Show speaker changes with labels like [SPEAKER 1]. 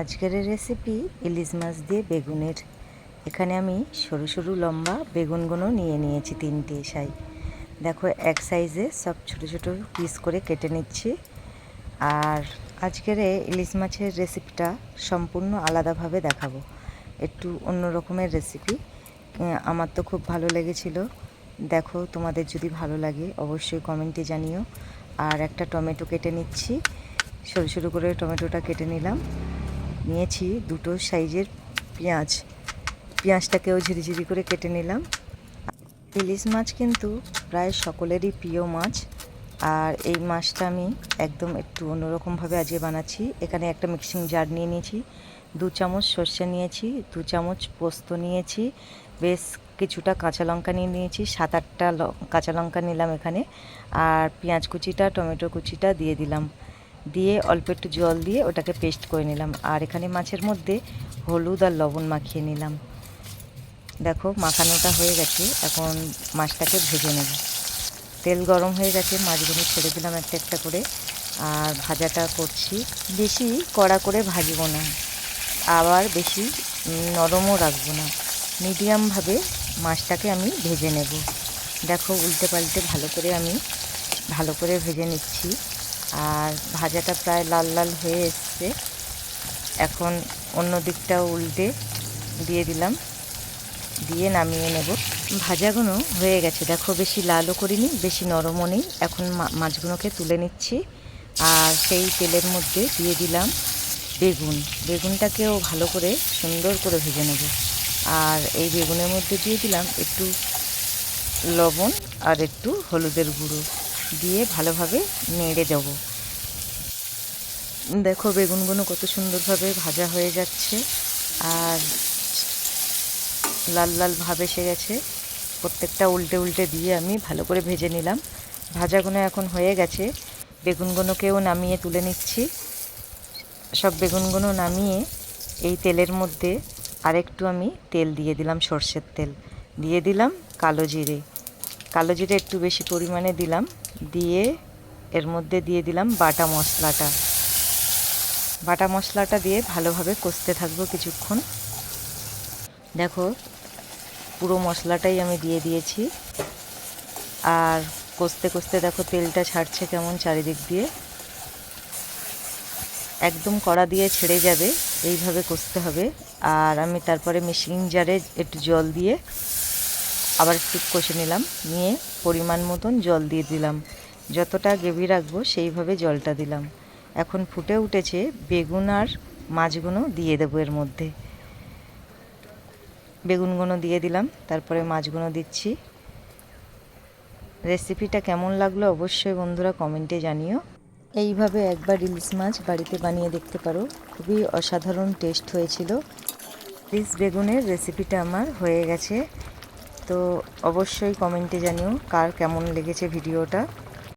[SPEAKER 1] আজকের রেসিপি ইলিশ মাছ দিয়ে বেগুনের। এখানে আমি সরু সরু লম্বা বেগুনগুলো নিয়ে নিয়েছি তিনটে সাই। দেখো, এক সাইজে সব ছোট ছোট পিস করে কেটে নিচ্ছি। আর আজকের ইলিশ মাছের রেসিপিটা সম্পূর্ণ আলাদাভাবে দেখাবো। একটু অন্য রকমের রেসিপি আমার তো খুব ভালো লেগেছিল। দেখো, তোমাদের যদি ভালো লাগে অবশ্যই কমেন্টে জানিও। আর একটা টমেটো কেটে নিচ্ছি। সরু সরু করে টমেটোটা কেটে নিলাম। নিয়েছি দুটো সাইজের পেঁয়াজ। পেঁয়াজটাকেও ঝিরিঝিরি করে কেটে নিলাম। ইলিশ মাছ কিন্তু প্রায় সকলেরই প্রিয় মাছ। আর এই মাছটা আমি একদম একটু অন্যরকমভাবে আজকে বানাচ্ছি। এখানে একটা মিক্সিং জার নিয়ে নিয়েছি, দু চামচ সর্ষে নিয়েছি, দু চামচ পোস্ত নিয়েছি, বেশ কিছুটা কাঁচা লঙ্কা নিয়ে নিয়েছি, সাত আটটা কাঁচা লঙ্কা নিলাম এখানে। আর পেঁয়াজ কুচিটা, টমেটো কুচিটা দিয়ে দিলাম। দিয়ে অল্প একটু জল দিয়ে ওটাকে পেস্ট করে নিলাম। আর এখানে মাছের মধ্যে হলুদ আর লবণ মাখিয়ে নিলাম। দেখো, মাখানোটা হয়ে গেছে। এখন মাছটাকে ভেজে নেব। তেল গরম হয়ে গেছে, মাছগুলো ছেড়ে দিলাম একটা একটা করে। আর ভাজাটা করছি। বেশি কড়া করে ভাজব না। আবার বেশি নরমও রাখব না। মিডিয়ামভাবে মাছটাকে আমি ভেজে নেব। দেখো, উল্টে পাল্টে ভালো করে আমি ভালো করে ভেজে নিচ্ছি। আর ভাজাটা প্রায় লাল লাল হয়ে এসছে। এখন অন্য দিকটাও উল্টে দিয়ে দিলাম। দিয়ে নামিয়ে নেব। ভাজাগুলো হয়ে গেছে। দেখো, বেশি লালও করিনি, বেশি নরমও নেই। এখন মাছগুলোকে তুলে নিচ্ছি। আর সেই তেলের মধ্যে দিয়ে দিলাম বেগুন। বেগুনটাকেও ভালো করে সুন্দর করে ভেজে নেব। আর এই বেগুনের মধ্যে দিয়ে দিলাম একটু লবণ আর একটু হলুদের গুঁড়ো। দিয়ে ভালোভাবে নেড়ে দেব। দেখো বেগুনগুলো কত সুন্দরভাবে ভাজা হয়ে যাচ্ছে আর লাল লাল ভাব এসে গেছে। প্রত্যেকটা উল্টে উল্টে দিয়ে আমি ভালো করে ভেজে নিলাম। ভাজাগুলো এখন হয়ে গেছে। বেগুনগুলোকেও নামিয়ে তুলে নিচ্ছি। সব বেগুনগুলো নামিয়ে এই তেলের মধ্যে আরেকটু আমি তেল দিয়ে দিলাম, সর্ষের তেল। দিয়ে দিলাম কালো জিরে। কালো জিরে একটু বেশি পরিমাণে দিলাম। দিয়ে এর মধ্যে দিয়ে দিলাম বাটা মশলাটা। বাটা মশলাটা দিয়ে ভালোভাবে কষতে থাকব কিছুক্ষণ। দেখো, পুরো মশলাটাই আমি দিয়ে দিয়েছি। আর কষতে কষতে দেখো তেলটা ছাড়ছে কেমন চারিদিক দিয়ে। একদম কড়া দিয়ে ছেড়ে যাবে, এইভাবে কষতে হবে। আর আমি তারপরে মেশিন জারে একটু জল দিয়ে আবার একটু কষে নিলাম। নিয়ে পরিমাণ মতন জল দিয়ে দিলাম। যতটা গ্রেভি রাখব সেইভাবে জলটা দিলাম। এখন ফুটে উঠেছে বেগুন আর মাছগুলো দিয়ে দেবো এর মধ্যে। বেগুনগুলো দিয়ে দিলাম, তারপরে মাছগুলো দিচ্ছি। রেসিপিটা কেমন লাগল অবশ্যই বন্ধুরা কমেন্টে জানিও। এইভাবে একবার ইলিশ মাছ বাড়িতে বানিয়ে দেখতে পারো। খুবই অসাধারণ টেস্ট হয়েছিল। ইলিশ বেগুনের রেসিপিটা আমার হয়ে গেছে। তো অবশ্যই কমেন্টে জানিও কার কেমন লেগেছে ভিডিওটা।